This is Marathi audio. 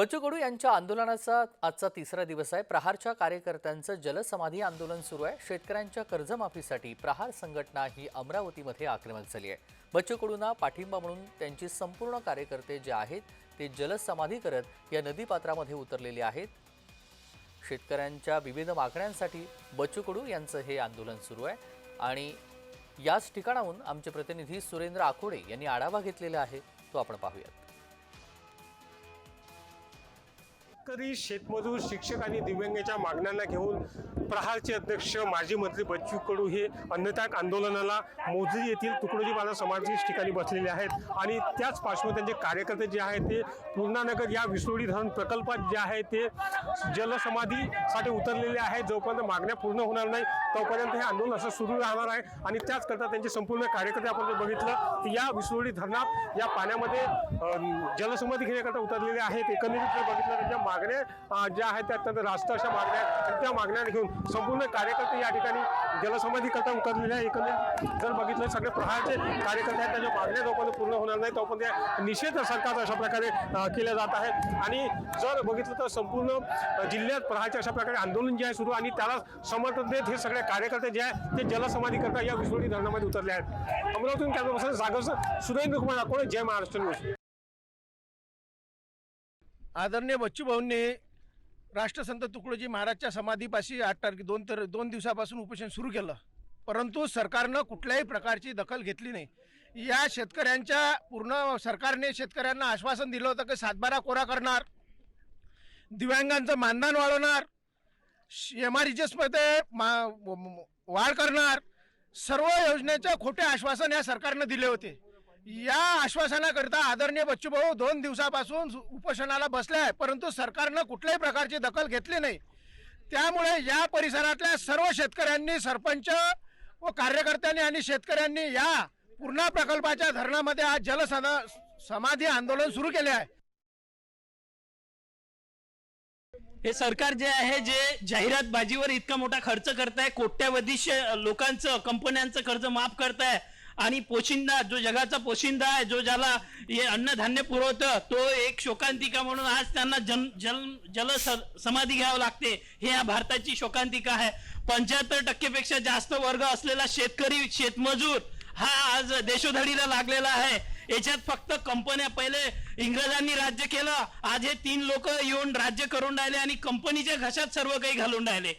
बच्चू कडू यांच्या आंदोलनाचा आजचा तिसरा दिवस आहे. प्रहारच्या कार्यकर्त्यांचं जलसमाधी आंदोलन सुरू आहे. शेतकऱ्यांच्या कर्जमाफीसाठी प्रहार संघटना ही अमरावतीमध्ये आक्रमक झाली आहे. बच्चू कडूंना पाठिंबा म्हणून त्यांची संपूर्ण कार्यकर्ते जे आहेत ते जलसमाधी करत या नदीपात्रामध्ये उतरलेले आहेत. शेतकऱ्यांच्या विविध मागण्यांसाठी बच्चू कडू यांचं हे आंदोलन सुरू आहे. आणि याच ठिकाणाहून आमचे प्रतिनिधी सुरेंद्र आकोडे यांनी आढावा घेतलेला आहे. तो आपण पाहूयात. शेतकरी शेतमजूर शिक्षक आणि दिव्यांगाच्या मागण्यांना घेऊन प्रहारचे अध्यक्ष माजी मंत्री बच्चू कडू हे अन्नत्याग आंदोलनाला मोजरी येथील तुकडोजी बाला समाधी ठिकाणी बसलेले आहेत. आणि त्याच पार्श्वभूमीवर त्यांचे कार्यकर्ते जे आहेत ते पूर्णानगर या विसरोडी धरण प्रकल्पात जे आहे ते जलसमाधीसाठी उतरलेले आहेत. जोपर्यंत मागण्या पूर्ण होणार नाही तोपर्यंत हे आंदोलन असं सुरू राहणार आहे. आणि त्याचकरता त्यांचे संपूर्ण कार्यकर्ते आपण जर बघितलं की या विसरोडी धरणात या पाण्यामध्ये जलसमाधी घेण्याकरता उतरलेले आहेत. एकंदरीत जर बघितलं त्यांच्या मागण्या ज्या आहेत त्या अत्यंत रास्त अशा मागण्या आहेत. आणि त्या मागण्या घेऊन संपूर्ण कार्यकर्ते या ठिकाणी जलसमाधी करता उतरलेले आहे. एकंदरीत जर बघितलं सगळे प्रहारचे कार्यकर्ते आहेत. त्याच्या मागण्या जोपर्यंत पूर्ण होणार नाही तोपर्यंत त्या निषेध सरकारचा अशा प्रकारे केल्या जात आहे आणि जर बघितलं तर संपूर्ण जिल्ह्यात प्रहारचे अशा प्रकारे आंदोलन जे आहे सुरू आणि त्याला समर्थन देत हे सगळे कार्यकर्ते जे आहे ते जलसमाधी करता या विसरोडी धरणामध्ये उतरले आहेत. अमरावतीतून कॅमेरापर्सन सागर सुरेंद्र कुमार अकोले जय महाराष्ट्र न्यूज. आदरणीय बच्चू भाऊंनी राष्ट्रसंत तुकडोजी महाराजच्या समाधीपाशी आठ तारखे दोन तर दोन दिवसापासून उपोषण सुरू केलं. परंतु सरकारनं कुठल्याही प्रकारची दखल घेतली नाही. या शेतकऱ्यांच्या पूर्ण सरकारने शेतकऱ्यांना आश्वासन दिलं होतं की सातबारा कोरा करणार दिव्यांगांचं मानधन वाढवणार एम आरमध्ये मा वाढ करणार सर्व योजनेचे खोटे आश्वासन या सरकारनं दिले होते. या आश्वासनाकरिता आदरणीय बच्चूभाऊ दोन दिवसापासून उपोषणाला बसले आहे परंतु सरकारनं कुठल्याही प्रकारची दखल घेतली नाही. त्यामुळे या परिसरातल्या सर्व शेतकऱ्यांनी सरपंच व कार्यकर्त्यांनी आणि शेतकऱ्यांनी या पूर्णा प्रकल्पाच्या धरणामध्ये आज जलसदा समाधी आंदोलन सुरू केले आहे. हे सरकार जे आहे जे जाहिरात बाजीवर इतका मोठा खर्च करताय कोट्यावधी लोकांचं कंपन्यांचं कर्ज माफ करताय आणि पोशिंदा जो जगाचा पोशिंदा आहे जो ज्याला हे अन्नधान्य पुरवतं तो एक शोकांतिका म्हणून आज त्यांना जन जल जल समाधी घ्यावं लागते. हे या भारताची शोकांतिका आहे. पंच्याहत्तर टक्केपेक्षा जास्त वर्ग असलेला शेतकरी शेतमजूर हा आज देशोधडीला लागलेला आहे. याच्यात फक्त कंपन्या पहिले इंग्रजांनी राज्य केलं आज हे तीन लोक येऊन राज्य करून राहिले आणि कंपनीच्या घशात सर्व काही घालून राहिले.